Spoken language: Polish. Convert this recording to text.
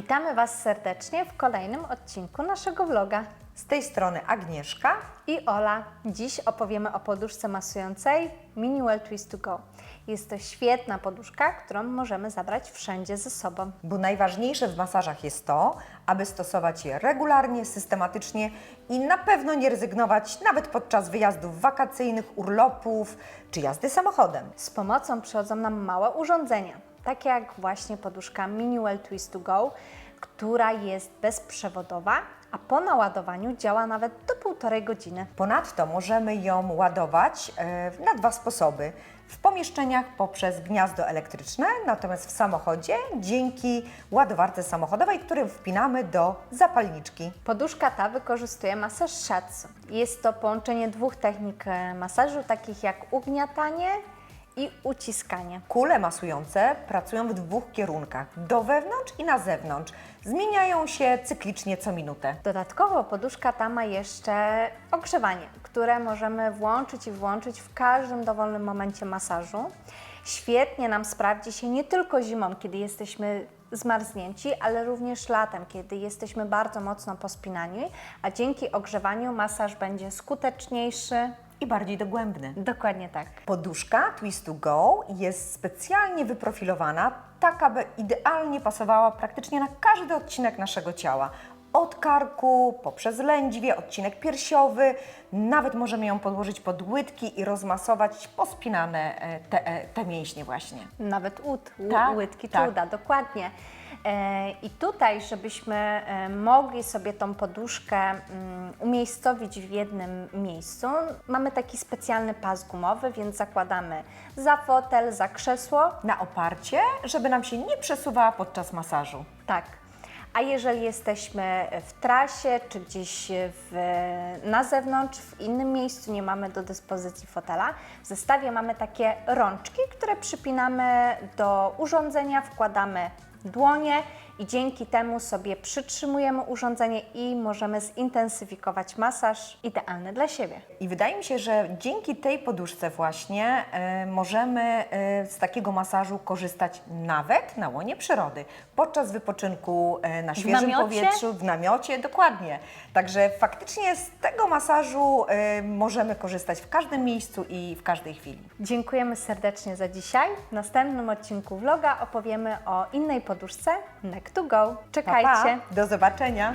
Witamy Was serdecznie w kolejnym odcinku naszego vloga. Z tej strony Agnieszka. I Ola, dziś opowiemy o poduszce masującej Miniwell Twist to Go. Jest to świetna poduszka, którą możemy zabrać wszędzie ze sobą. Bo najważniejsze w masażach jest to, aby stosować je regularnie, systematycznie i na pewno nie rezygnować nawet podczas wyjazdów wakacyjnych, urlopów czy jazdy samochodem. Z pomocą przychodzą nam małe urządzenia, takie jak właśnie poduszka Miniwell Twist to Go, która jest bezprzewodowa, a po naładowaniu działa nawet do półtorej godziny. Ponadto możemy ją ładować e, na dwa sposoby. W pomieszczeniach poprzez gniazdo elektryczne, natomiast w samochodzie dzięki ładowarce samochodowej, którą wpinamy do zapalniczki. Poduszka ta wykorzystuje masaż shiatsu. Jest to połączenie dwóch technik e, masażu, takich jak ugniatanie i uciskanie. Kule masujące pracują w dwóch kierunkach, do wewnątrz i na zewnątrz. Zmieniają się cyklicznie co minutę. Dodatkowo poduszka ta ma jeszcze ogrzewanie, które możemy włączyć i włączyć w każdym dowolnym momencie masażu. Świetnie nam sprawdzi się nie tylko zimą, kiedy jesteśmy zmarznięci, ale również latem, kiedy jesteśmy bardzo mocno pospinani, a dzięki ogrzewaniu masaż będzie skuteczniejszy. I bardziej dogłębny. Dokładnie tak. Poduszka Twist to Go jest specjalnie wyprofilowana, tak aby idealnie pasowała praktycznie na każdy odcinek naszego ciała. Od karku, poprzez lędźwie, odcinek piersiowy, nawet możemy ją podłożyć pod łydki i rozmasować pospinane e, te, e, te mięśnie właśnie. Nawet ud, Tak, łydki tak. czuda, dokładnie. E, I tutaj, żebyśmy e, mogli sobie tą poduszkę mm, umiejscowić w jednym miejscu, mamy taki specjalny pas gumowy, więc zakładamy za fotel, za krzesło. Na oparcie, żeby nam się nie przesuwała podczas masażu. Tak. A jeżeli jesteśmy w trasie, czy gdzieś w, na zewnątrz, w innym miejscu, nie mamy do dyspozycji fotela, w zestawie mamy takie rączki, które przypinamy do urządzenia, wkładamy dłonie i dzięki temu sobie przytrzymujemy urządzenie i możemy zintensyfikować masaż idealny dla siebie. I wydaje mi się, że dzięki tej poduszce właśnie e, możemy e, z takiego masażu korzystać nawet na łonie przyrody, podczas wypoczynku e, na świeżym namiocie? powietrzu, w namiocie, dokładnie. Także faktycznie z tego masażu e, możemy korzystać w każdym miejscu i w każdej chwili. Dziękujemy serdecznie za dzisiaj. W następnym odcinku vloga opowiemy o innej poduszce Neck to Go. Pa, Czekajcie! pa. Do zobaczenia!